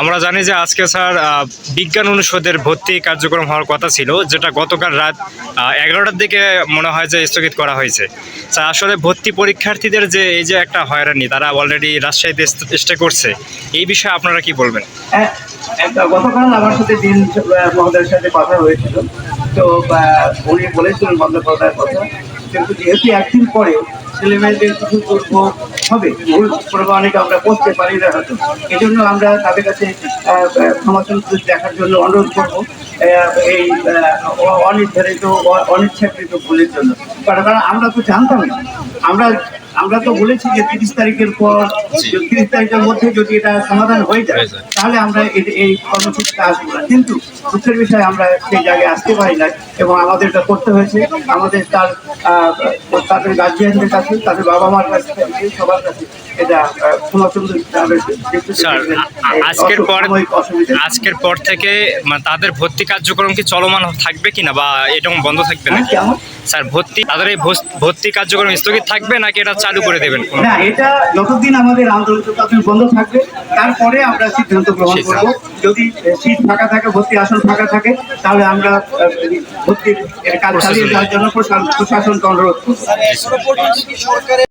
আমরা জানি যে আজকে স্যার বিজ্ঞান অনুষদের ভর্তি কার্যক্রম হওয়ার কথা ছিল যেটা গতকাল রাত এগারোটার দিকে মনে হয় যে স্থগিত করা হয়েছে। স্যার আসলে ভর্তি পরীক্ষার্থীদের যে এই যে একটা হয়রানি তারা অলরেডি রাজশাহীতে স্টে করছে এই বিষয়ে আপনারা কি বলবেন? হ্যাঁ, গতকাল আমার সাথে দিন মহোদয়ের সাথে কথা হয়েছিল। তো উনি বলেছিলেন বন্দ্যোপাধ্যায়ের কথা। কিন্তু যেহেতু একদিন পরে ছেলেমেয়েদের কিছু দুর্ভোগ হবে ভুল প্রমাণিক আমরা করতে পারি না হয়তো। এই জন্য আমরা তাদের কাছে আহ, দেখার জন্য অনুরোধ করব এই অনির্ধারিত অনিচ্ছাকৃত ভুলের জন্য। কারণ আমরা তো জানতাম না। আমরা আমরা তো বলেছি যে তিরিশ তারিখের পর তিরিশ তারিখের মধ্যে যদি এটা সমাধান হয়ে যায় তাহলে আমরা এই কর্মসূচিতে আসব না। কিন্তু দুঃখের বিষয়ে আমরা সেই জায়গায় আসতে পারি না এবং আমাদের এটা করতে হয়েছে। আমাদের তার তাদের গার্জিয়ানদের কাছে তাদের বাবা মার কাছে সবার কাছে স্যার আজকের পর আজকের পর থেকে মানে তাদের ভর্তি কার্যক্রম কি চলমান থাকবে কিনা বা এরকম বন্ধ থাকবে না? স্যার ভর্তি তাদের এই ভর্তি কার্যক্রম স্থগিত থাকবে নাকি এটা চালু করে দেবেন? না এটা যতদিন আমাদের আন্দোলন বন্ধ থাকবে। তারপরে আমরা সিদ্ধান্ত গ্রহণ করব। যদি সিট ফাঁকা থাকে ভর্তি আসন ফাঁকা থাকে তাহলে আমরা ভর্তির কাজ চালিয়ে যাওয়ার জন্য প্রশাসনকে অনুরোধ করব।